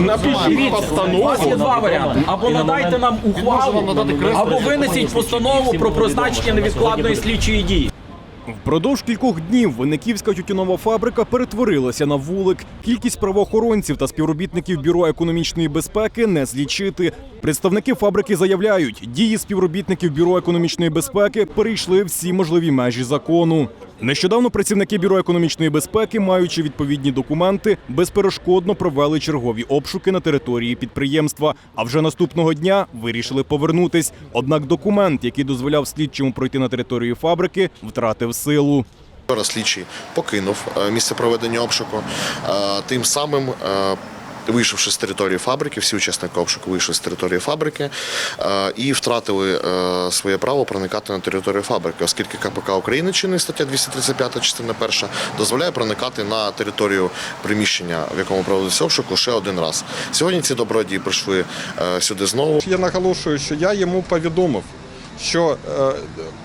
Напишіть У вас є постанову. два варіанти. Або надайте нам ухвалу, або винесіть постанову про призначення невідкладної слідчої дії. Впродовж кількох днів виниківська тютюнова фабрика перетворилася на вулик. Кількість правоохоронців та співробітників бюро економічної безпеки не злічити. Представники фабрики заявляють, дії співробітників бюро економічної безпеки перейшли всі можливі межі закону. Нещодавно працівники бюро економічної безпеки, маючи відповідні документи, безперешкодно провели чергові обшуки на території підприємства. А вже наступного дня вирішили повернутись. Однак документ, який дозволяв слідчому пройти на територію фабрики, втратив силу. Слідчий покинув е, місце проведення обшуку. Е, Тим самим, е, вийшовши з території фабрики, всі учасники обшуку вийшли з території фабрики е, і втратили е, своє право проникати на територію фабрики, оскільки КПК України чинний стаття 235 частина 1 дозволяє проникати на територію приміщення, в якому проводиться обшук, лише один раз. Сьогодні ці добродії прийшли е, сюди знову. Я наголошую, що я йому повідомив, що е,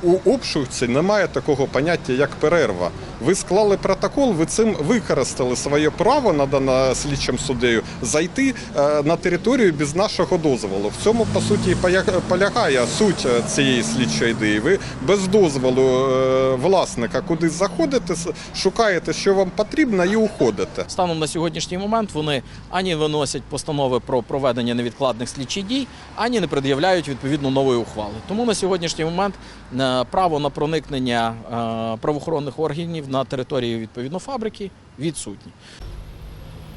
у обшуці немає такого поняття, як перерва. Ви склали протокол, ви цим використали своє право, надане слідчим суддею, зайти е, на територію без нашого дозволу. В цьому, по суті, полягає суть е, цієї слідчої ідеї. Ви без дозволу власника кудись заходите, шукаєте, що вам потрібно, і уходите. Станом на сьогоднішній момент вони ані виносять постанови про проведення невідкладних слідчих дій, ані не пред'являють відповідно нової ухвали. Тому на сьогоднішній момент е, право на проникнення е, правоохоронних органів на територію відповідно фабрики відсутні.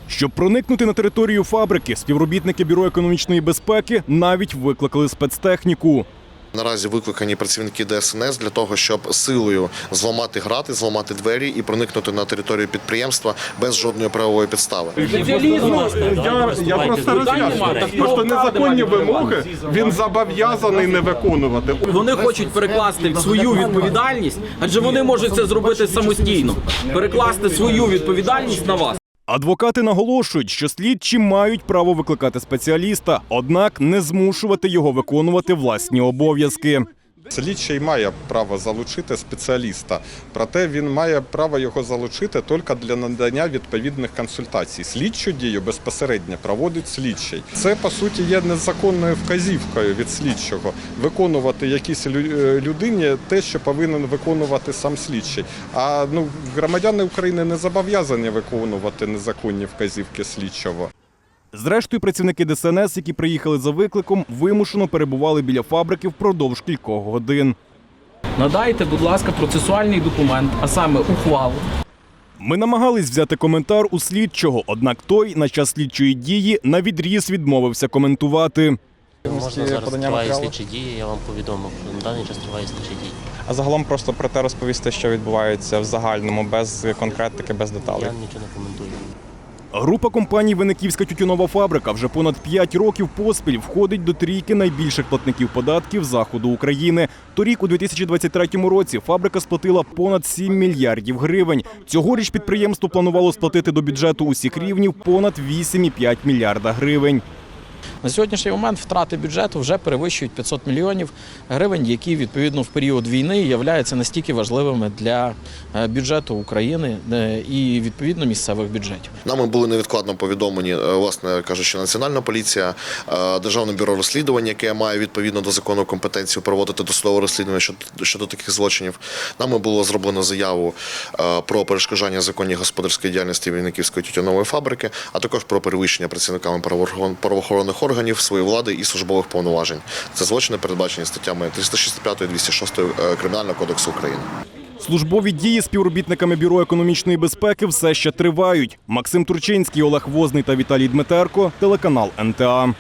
Щоб проникнути на територію фабрики, співробітники бюро економічної безпеки навіть викликали спецтехніку. Наразі викликані працівники ДСНС для того, щоб силою зламати грати, зламати двері і проникнути на територію підприємства без жодної правової підстави. Я, я просто роз'яснюю. Просто незаконні вимоги він зобов'язаний не виконувати. Вони хочуть перекласти свою відповідальність, адже вони можуть це зробити самостійно. Перекласти свою відповідальність на вас. Адвокати наголошують, що слідчі мають право викликати спеціаліста, однак не змушувати його виконувати власні обов'язки. Слідчий має право залучити спеціаліста, проте він має право його залучити тільки для надання відповідних консультацій. Слідчу дію безпосередньо проводить слідчий. Це по суті є незаконною вказівкою від слідчого виконувати якійсь е, людині те, що повинен виконувати сам слідчий. А ну громадяни України не зобов'язані виконувати незаконні вказівки слідчого. Зрештою, працівники ДСНС, які приїхали за викликом, вимушено перебували біля фабрики впродовж кількох годин. Надайте, будь ласка, процесуальний документ, а саме ухвалу. Ми намагались взяти коментар у слідчого, однак той на час слідчої дії на відріз відмовився коментувати. Можна зараз подання триває матеріалу? слідчі дії, я вам повідомив, що на даний час триває слідчі дії. А загалом просто про те розповісти, що відбувається в загальному, без конкретики, без деталей. Я нічого не коментую. Група компаній Виниківська тютюнова фабрика вже понад 5 років поспіль входить до трійки найбільших платників податків заходу України. Торік, у 2023 році, фабрика сплатила понад 7 мільярдів гривень. Цьогоріч підприємство планувало сплатити до бюджету усіх рівнів понад 8,5 мільярда гривень. На сьогоднішній момент втрати бюджету вже перевищують 500 мільйонів гривень, які відповідно в період війни являються настільки важливими для е, бюджету України е, і відповідно місцевих бюджетів. Нами були невідкладно повідомлені, е, власне кажучи, Національна поліція, Державне бюро розслідувань, яке має відповідно до закону компетенцію проводити досудове розслідування щодо, таких злочинів. Нами було зроблено заяву про перешкоджання законній господарської діяльності Вінниківської тютюнової фабрики, а також про перевищення працівниками правоохорон- правоохоронних органів своєї влади і службових повноважень. Це злочини передбачені статтями 365 і 206 е, Кримінального кодексу України. Службові дії співробітниками бюро економічної безпеки все ще тривають. Максим Турчинський, Олег Возний та Віталій Дмитерко, телеканал НТА.